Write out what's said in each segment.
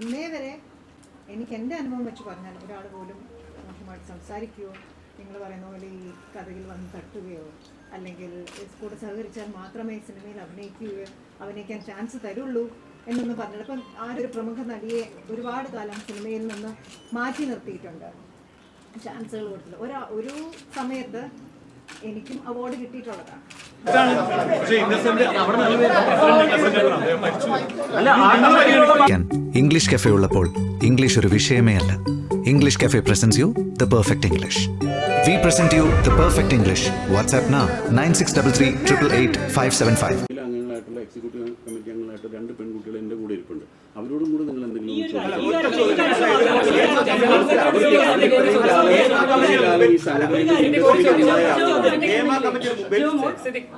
ഇന്നേ വരെ എനിക്ക് എന്റെ അനുഭവം വെച്ച് പറഞ്ഞാൽ ഒരാൾ പോലും മോശമായിട്ട് സംസാരിക്കുകയോ നിങ്ങൾ പറയുന്ന പോലെ ഈ കഥയിൽ വന്ന് തട്ടുകയോ അല്ലെങ്കിൽ കൂടെ സഹകരിച്ചാൽ മാത്രമേ സിനിമയിൽ അഭിനയിക്കുകയോ അഭിനയിക്കാൻ ചാൻസ് തരുള്ളൂ എന്നൊന്ന് പറഞ്ഞത് ഇപ്പം ആ ഒരു പ്രമുഖ നടിയെ ഒരുപാട് കാലം സിനിമയിൽ നിന്ന് മാറ്റി നിർത്തിയിട്ടുണ്ട്. ചാൻസുകൾ കൊടുത്തില്ല ഒരാ ഒരു സമയത്ത് എനിക്കും അവാർഡ് കിട്ടിയിട്ടുള്ളതാണ്. ഇംഗ്ലീഷ് കഫേ ഉള്ളപ്പോൾ ഇംഗ്ലീഷ് ഒരു വിഷയമേ അല്ല. English cafe presents you the perfect English we present you the perfect English WhatsApp nine six double three triple eight five seven five ഇതിലെ അംഗങ്ങളായിട്ടുള്ള എക്സിക്യൂട്ടീവ് കമ്മിറ്റി അംഗങ്ങളായിട്ട് രണ്ട് പെൺകുട്ടികൾ എന്റെ കൂടെ ഇരിപ്പുണ്ട് അവരോടും കൂടെ നിങ്ങൾ എന്തെങ്കിലും ചോദിച്ചാൽ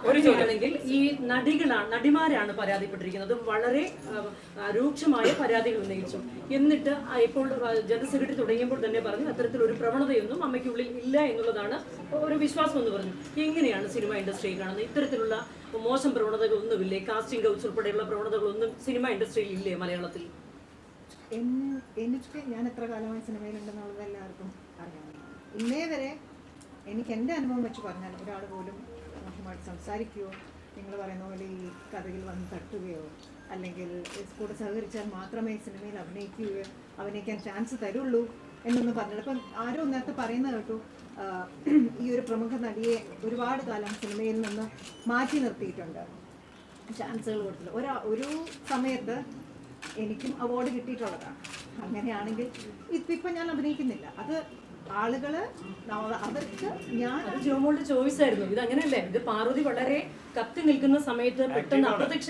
ഒരു ചോദ്യമെങ്കിൽ ഈ നടികളാണ് നടിമാരാണ് പരാതിപ്പെട്ടിരിക്കുന്നത് വളരെ രൂക്ഷമായ പരാതികൾ ഉന്നയിച്ചു എന്നിട്ട് ഇപ്പോൾ ജനറൽ സെക്രട്ടറി തുടങ്ങിയപ്പോൾ തന്നെ പറഞ്ഞു അത്തരത്തിലൊരു പ്രവണതയൊന്നും അമ്മയ്ക്കുള്ളിൽ ഇല്ല എന്നുള്ളതാണ് ഒരു വിശ്വാസം എന്ന് പറഞ്ഞു എങ്ങനെയാണ് സിനിമ ഇൻഡസ്ട്രി കാണുന്നത് ഇത്തരത്തിലുള്ള മോശം പ്രവണതകളൊന്നുമില്ലേ കാസ്റ്റിംഗ് കൗച്ച് ഉൾപ്പെടെയുള്ള പ്രവണതകളൊന്നും സിനിമ ഇൻഡസ്ട്രിയിൽ ഇല്ലേ മലയാളത്തിൽ എനിക്ക് ഞാൻ എത്ര കാലമായി സിനിമയിലുണ്ടെന്നുള്ളത് എല്ലാവർക്കും അറിയാവുന്നതാണ്. ഇന്നേ വരെ എനിക്ക് എന്റെ അനുഭവം വെച്ച് പറഞ്ഞാൽ ഒരാൾ പോലും മോശമായിട്ട് സംസാരിക്കുകയോ നിങ്ങൾ പറയുന്ന പോലെ ഈ കഥയിൽ വന്ന് തട്ടുകയോ അല്ലെങ്കിൽ കൂടെ സഹകരിച്ചാൽ മാത്രമേ സിനിമയിൽ അഭിനയിക്കുകയോ അഭിനയിക്കാൻ ചാൻസ് തരുള്ളൂ എന്നൊന്നും പറഞ്ഞില്ല. ഇപ്പം ആരോ നേരത്തെ പറയുന്നത് കേട്ടു ഈ ഒരു പ്രമുഖ നടിയെ ഒരുപാട് കാലം സിനിമയിൽ നിന്ന് മാറ്റി നിർത്തിയിട്ടുണ്ട്. ചാൻസുകൾ കൊടുത്തില്ല ഒരാ ഒരു സമയത്ത് എനിക്കും അവാർഡ് കിട്ടിയിട്ടുള്ളതാണ്. അങ്ങനെയാണെങ്കിൽ ഇപ്പം ഞാൻ അഭിനയിക്കുന്നില്ല. അത് ആളുകൾ അവർക്ക് ഞാൻ അത് ജോമോളുടെ ചോയ്സ് ആയിരുന്നു. ഇത് അങ്ങനെയല്ലേ ഇത് പാർവതി വളരെ കത്തി നിൽക്കുന്ന സമയത്ത് പെട്ടെന്ന് അപ്രത്യക്ഷ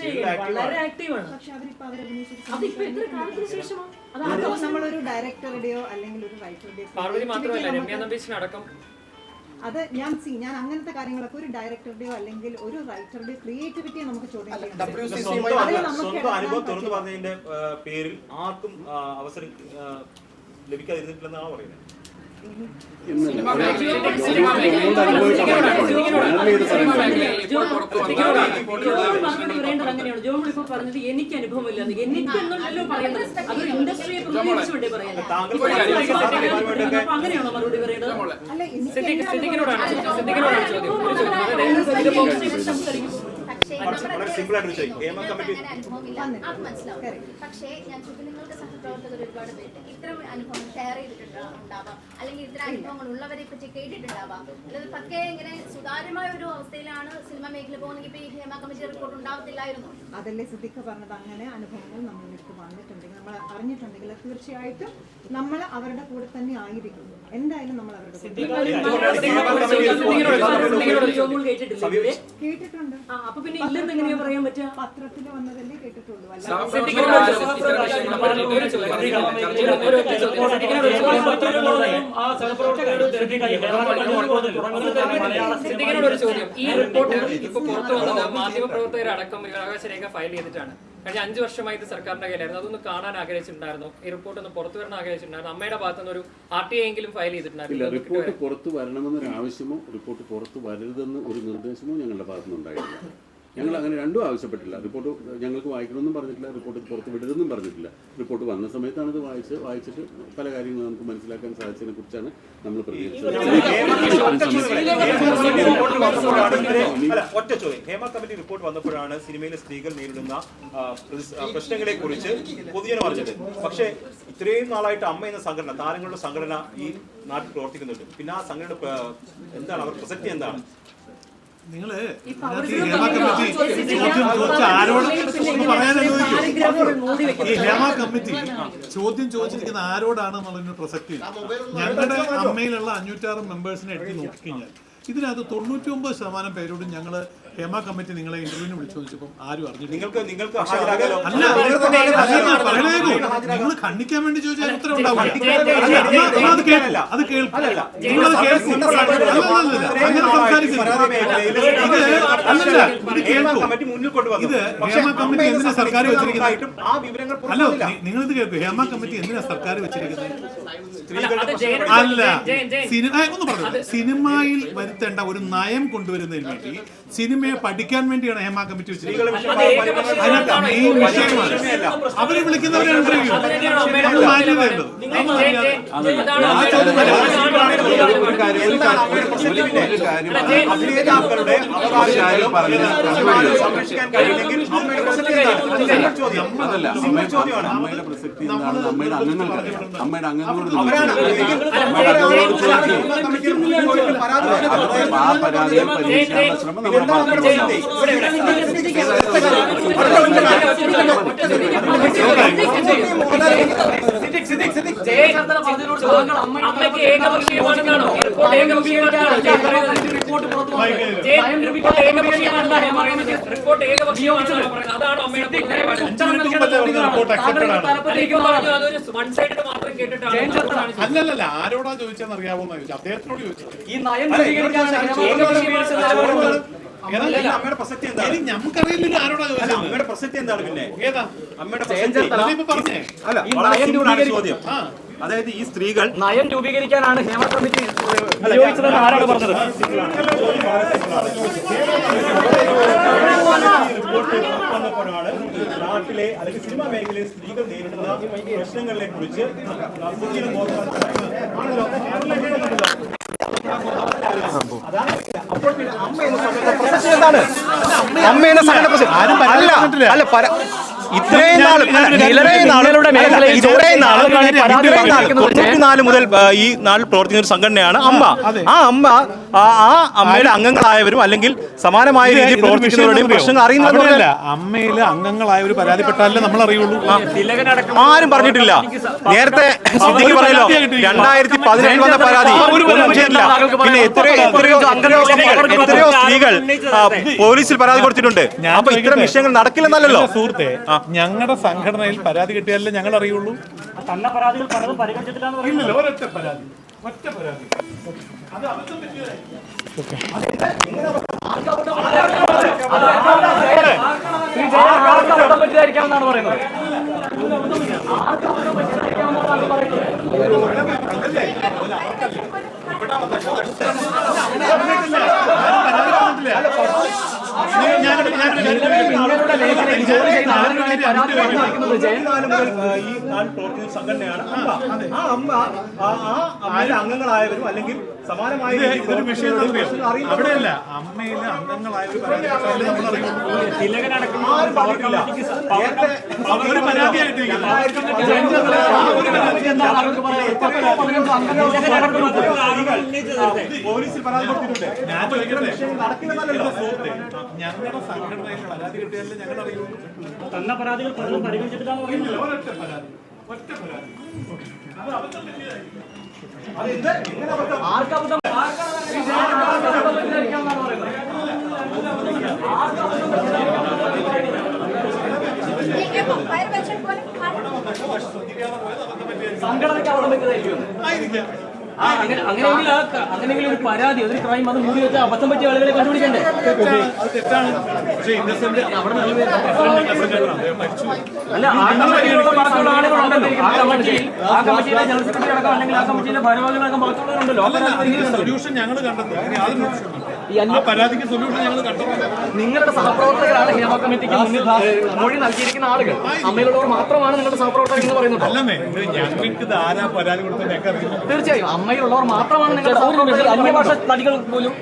വളരെ ആക്റ്റീവാണ് പക്ഷെ അവരിപ്പോ അവരഭിനയിച്ചിട്ട് അതിപ്പോ എത്ര കാലത്തിന് ശേഷമാണ് നമ്മളൊരു ഡയറക്ടറുടെയോ അല്ലെങ്കിൽ ഒരു റൈറ്ററുടെയോ പാർവതി മാത്രമല്ല രമ്യ നമ്പീശിനടക്കം അത് ഞാൻ സി ഞാൻ അങ്ങനത്തെ കാര്യങ്ങളൊക്കെ ഒരു ഡയറക്ടറുടെയോ അല്ലെങ്കിൽ ഒരു റൈറ്ററുടെയോ ക്രിയേറ്റിവിറ്റിയെ നമുക്ക് ചോദ്യം. സ്വന്തം അനുഭവം തുറന്നു പറഞ്ഞതിന്റെ പേരിൽ ആർക്കും അവസരം ലഭിക്കാതിരുന്നിട്ടില്ലെന്നാണ് പറയുന്നത് ഇപ്പോൾ പറഞ്ഞത് എനിക്ക് അനുഭവമില്ല എനിക്ക് എന്നല്ലോ പറയുന്നത് അതൊരു ഇൻഡസ്ട്രിയെ പ്രതിനിധീകരിച്ചുകൊണ്ടേ പറയാൻ താങ്കൾ അങ്ങനെയാണോ മറുപടി പറയേണ്ടത്? ഇതിപ്പോ സംസാരിക്കും. വളരെ സിമ്പിൾ ആയിട്ട് ചോദിക്കും ഹേമ കമ്മിറ്റി അത് മനസ്സിലാവും. പക്ഷേ ഞാൻ നിങ്ങൾക്ക് സഹപ്രവർത്തകർ ഒരുപാട് പേരുണ്ട്. ഇത്തരം അനുഭവം ഷെയർ ചെയ്തിട്ടുണ്ടാവാം അല്ലെങ്കിൽ ഇത്തരം അനുഭവങ്ങൾ ഉള്ളവരെ പറ്റി കേട്ടിട്ടുണ്ടാവാം. അല്ലെങ്കിൽ പക്കെ ഇങ്ങനെ സുതാര്യമായ ഒരു അവസ്ഥയിലാണ് സിനിമ മേഖല പോകുന്നെങ്കിൽ ഇപ്പൊ ഈ ഹേമ കമ്മിറ്റി റിപ്പോർട്ട് ഉണ്ടാവത്തില്ലായിരുന്നു. അതല്ലേ സിദ്ദിഖ് പറഞ്ഞത്? അങ്ങനെ അനുഭവങ്ങൾ നമ്മളിലേക്ക് വന്നിട്ടുണ്ടെങ്കിൽ നമ്മൾ അറിഞ്ഞിട്ടുണ്ടെങ്കിൽ തീർച്ചയായിട്ടും നമ്മൾ അവരുടെ കൂടെ തന്നെ ആയിരിക്കും എന്തായാലും നമ്മൾ അവരുടെ കേട്ടിട്ടുണ്ട് അപ്പൊ പിന്നെ ഇല്ലെന്ന് എങ്ങനെയാ പറയാൻ പറ്റുക പത്രത്തിൽ വന്നതല്ലേ കേട്ടിട്ടുള്ളൂ ചോദ്യം ഈ റിപ്പോർട്ട് ഇപ്പൊ പുറത്തു വന്നത് മാധ്യമപ്രവർത്തകരടക്കം വിവരാവകാശ രേഖ ഫയൽ ചെയ്തിട്ടാണ് കഴിഞ്ഞ അഞ്ചു വർഷമായി ഇത് സർക്കാരിന്റെ കയ്യിലായിരുന്നു. അതൊന്ന് കാണാൻ ആഗ്രഹിച്ചിട്ടുണ്ടായിരുന്നു. ഈ റിപ്പോർട്ട് ഒന്ന് പുറത്തു വരണം ആഗ്രഹിച്ചിട്ടുണ്ടായിരുന്നു. അമ്മയുടെ ഭാഗത്തുനിന്ന് ഒരു ആർ ടി ഐ എങ്കിലും ഫയൽ ചെയ്തിട്ടുണ്ടായിരുന്നു റിപ്പോർട്ട് പുറത്തു വരണമെന്നൊരു ആവശ്യമോ റിപ്പോർട്ട് പുറത്തു വരരുതെന്ന് ഒരു നിർദ്ദേശമോ ഞങ്ങളുടെ ഭാഗത്തുനിന്നുണ്ടായിട്ടില്ല. ഞങ്ങൾ അങ്ങനെ രണ്ടും ആവശ്യപ്പെട്ടില്ല റിപ്പോർട്ട് ഞങ്ങൾക്ക് വായിക്കണമെന്നും പറഞ്ഞിട്ടില്ല റിപ്പോർട്ട് പുറത്ത് വിടരുതെന്നും പറഞ്ഞിട്ടില്ല. റിപ്പോർട്ട് വന്ന സമയത്താണ് ഇത് വായിച്ച് വായിച്ചിട്ട് പല കാര്യങ്ങളും നമുക്ക് മനസ്സിലാക്കാൻ സാധിച്ചതിനെ കുറിച്ചാണ് നമ്മൾ ഒറ്റ ചോദ്യം ഹേമ കമ്മിറ്റി റിപ്പോർട്ട് വന്നപ്പോഴാണ് സിനിമയിലെ സ്ത്രീകൾ നേരിടുന്ന പ്രശ്നങ്ങളെ കുറിച്ച് പൊതുജനം അറിഞ്ഞത് പക്ഷേ ഇത്രയും നാളായിട്ട് അമ്മ എന്ന സംഘടന താരങ്ങളുടെ സംഘടന ഈ നാട്ടിൽ പ്രവർത്തിക്കുന്നുണ്ട്. പിന്നെ ആ സംഘടന എന്താണ് അവർ പ്രസക്തി എന്താണ്? ഹേമ കമ്മിറ്റി ചോദ്യം ചോദിച്ച ആരോട് ഒന്ന് പറയാൻ അനുവദിക്കൂ. പാരഗ്രാഫുകൾ മൂടി ഈ വെക്കുന്നത് ഹേമ കമ്മിറ്റി ചോദ്യം ചോദിച്ചിരിക്കുന്ന ആരോടാണെന്നുള്ളതിന് പ്രസക്തി ഞങ്ങളുടെ അമ്മയിലുള്ള അഞ്ഞൂറ്റാറ് മെമ്പേഴ്സിനെ എടുത്ത് നോക്കിക്കഴിഞ്ഞാൽ ഇതിനകത്ത് തൊണ്ണൂറ്റി ഒമ്പത് ശതമാനം പേരോടും ഞങ്ങൾ ഹേമ കമ്മിറ്റി നിങ്ങളെ ഇന്റർവ്യൂവിന് വിളിച്ചു ചോദിച്ചപ്പോൾ ആരും അറിഞ്ഞില്ല. നിങ്ങൾക്ക് നിങ്ങൾക്ക് അല്ല നിങ്ങൾ ഖണ്ഡിക്കാൻ വേണ്ടി ചോദിച്ചാൽ ഉത്തരം അത് കേൾക്കും അത് കേൾക്കും. നിങ്ങളത് കേൾക്കും അല്ലല്ല അങ്ങനെ സംസാരിക്കരുത്. ഇത് അല്ലല്ല ഇത് ഹേമ കേൾക്കും. കമ്മിറ്റി മുന്നിൽ കൊണ്ടുവന്നു. ഇത് പക്ഷേ ഹേമ കമ്മിറ്റി എന്തിനാ സർക്കാർ വെച്ചിരിക്കുന്നത്? ഉണ്ടായിട്ടും ആ വിവരങ്ങൾ അല്ലോ പുറത്തുവില്ല നി- നിങ്ങളിത് കേൾക്കും. ഹേമ കമ്മിറ്റി എന്തിനാ സർക്കാർ വെച്ചിരിക്കുന്നത്? അല്ല, സിനിമ ഒന്ന് പറഞ്ഞു. സിനിമയിൽ വരുത്തേണ്ട ഒരു നയം കൊണ്ടുവരുന്നതിന് വേണ്ടി സിനിമ കമ്മിറ്റിനെ പഠിക്കാൻ വേണ്ടിയാണ് ഹേമ കമ്മിറ്റി വെച്ചിരിക്കുന്നത് മെയിൻ വിഷയമാണ്. അവരെ വിളിക്കുന്നവരെ അമ്മയുടെ- പ്രസക്തി അംഗങ്ങൾക്ക് അംഗങ്ങളോട് അമ്മയുടെ അംഗങ്ങളോട് ചോദിക്കുക. കമ്മിറ്റിയിൽ മുന്നിൽ പരാതി അത് ആ പരാതിയെ ശ്രമം ഏകപക്ഷീയമാണെന്നാണോ ജെ പറയുന്നത്? ജെ റിപ്പോർട്ട് ഏകപക്ഷീയമാണെന്നാണ് പറയുന്നത് അതാണ് അമ്മയുടെ അല്ലല്ല ആരോടാ ചോദിച്ചെന്ന് അറിയാമോന്ന് ചോദിച്ചു അദ്ദേഹത്തിനോട് ചോദിച്ചു അമ്മയുടെ പ്രസക്തി എന്താണ്? നമുക്കറിയില്ല ആരോടാ ചോദിച്ചത്. അമ്മയുടെ പ്രസക്തി എന്താണ് പിന്നെ? ഏതാ? അമ്മയുടെ പ്രസക്തി പറഞ്ഞേ. അല്ല ചോദ്യം. അതായത് ഈ സ്ത്രീകൾ നയം രൂപീകരിക്കാനാണ് ഹേമ കമ്മിറ്റി ഉപയോഗിച്ചതെന്ന് ആരാണ് പറഞ്ഞത്? നാട്ടിലെ അല്ലെങ്കിൽ സിനിമാ മേഖലയിലെ സ്ത്രീകൾ നേരിടുന്ന പ്രശ്നങ്ങളെ കുറിച്ച്? അതാണ് അപ്പോൾ പിന്നെ അമ്മ എന്ന സമയത്ത് പ്രസക്തി എന്താണ്? അമ്മ എന്ന സംഘടന പ്രസക്തി അല്ല. അല്ല പര- ഇത്രയും തൊണ്ണൂറ്റിനാല് മുതൽ ഈ നാൾ പ്രവർത്തിക്കുന്ന ഒരു സംഘടനയാണ് അമ്മ. ആ അമ്മ ആ അമ്മയുടെ അംഗങ്ങളായവരും അല്ലെങ്കിൽ സമാനമായ രീതിയിൽ പ്രവർത്തിക്കുന്നവരുടെയും പ്രശ്നങ്ങൾ അറിയുന്നില്ല അമ്മയിൽ അംഗങ്ങളായ ഒരു പരാതിപ്പെട്ടാലേ നമ്മൾ അറിയുള്ളൂ ആരും പറഞ്ഞിട്ടില്ല. നേരത്തെ സിദ്ദിഖ് പറഞ്ഞല്ലോ രണ്ടായിരത്തി പതിനെട്ടിൽ വന്ന പരാതി. പിന്നെ എത്രയോ എത്രയോ എത്രയോ സ്ത്രീകൾ പോലീസിൽ പരാതി കൊടുത്തിട്ടുണ്ട്. അപ്പൊ ഇത്തരം വിഷയങ്ങൾ നടക്കില്ലെന്നല്ലോ സുഹൃത്തെ ഞങ്ങളുടെ സംഘടനയിൽ പരാതി കിട്ടിയാലേ ഞങ്ങൾ അറിയുള്ളൂ? ഇല്ലല്ലോ ഒരൊറ്റ പരാതി. ഒറ്റ പരാതി. അത് അബദ്ധം പറ്റിയതായി പറ്റിയതായിരിക്കാമെന്നാണ് പറയുന്നത് ഈ പ്രവർത്തിക്കുന്ന സംഘടനയാണ് ആ ആ അംഗങ്ങളായവരും അല്ലെങ്കിൽ സമാനമായ വിഷയം അവിടെയല്ല അമ്മയിലെ അംഗങ്ങളായ ഒരു ആരും പറഞ്ഞിട്ടില്ല. പരാതിയായിട്ട് പോലീസിൽ പരാതി കൊടുത്തിട്ടുണ്ട്. ഞാൻ ഞങ്ങളുടെ സംഘടനയിൽ പരാതി കിട്ടിയാലും ഞങ്ങൾ തന്ന പരാതികൾ പലതും ഇല്ല, ഒരൊറ്റ പരാതി ഒറ്റ പരാതി അത് അബദ്ധം പറ്റിയതായി അതെന്ത് എങ്ങനെ അബദ്ധം? ആർക്കബദ്ധം പറ്റിയതായിരിക്കാമെന്നാണ് പറയുന്നത് ഫയർ വെച്ചിട്ട് പോലെ സംഘടനയ്ക്ക് അബദ്ധം പറ്റിയതായിരിക്കും ആയിരിക്കാം അങ്ങനെയെങ്കിൽ അങ്ങനെയെങ്കിൽ ഒരു പരാതി ഒരു ക്രൈം അത് മൂടി വെച്ച അബദ്ധം പറ്റിയ ആളുകളെ കണ്ടുപിടിക്കണ്ടേ? അല്ല ആ കമ്മിറ്റിയിലുള്ള ബാക്കിയുള്ള ആളുകളുണ്ടല്ലോ ആ കമ്മിറ്റിയിൽ ആ കമ്മിറ്റിയിലെ ജനറൽ സെക്രട്ടറി അടക്കം അല്ലെങ്കിൽ ആ കമ്മിറ്റിയിലെ ഭാരവാഹികളടക്കം ബാക്കിയുള്ളവരുണ്ടല്ലോ ആ പരാതി സൊല്യൂഷൻ ഞങ്ങൾ കണ്ടെത്തും. പരാതിക്ക് സൊല്യൂഷൻ ഞങ്ങൾ നിങ്ങളുടെ സഹപ്രവർത്തകരാണ് ഹേമ കമ്മിറ്റിക്ക് മുന്നിൽ മൊഴി നൽകിയിരിക്കുന്ന ആളുകൾ. അമ്മയിലുള്ളവർ മാത്രമാണ് നിങ്ങളുടെ സഹപ്രവർത്തകർ എന്ന് പറയുന്നത് തീർച്ചയായും അമ്മയിലുള്ളവർ മാത്രമാണ് നിങ്ങളുടെ സഹപ്രവർത്തകർ അന്യഭാഷ നടികൾ പോലും.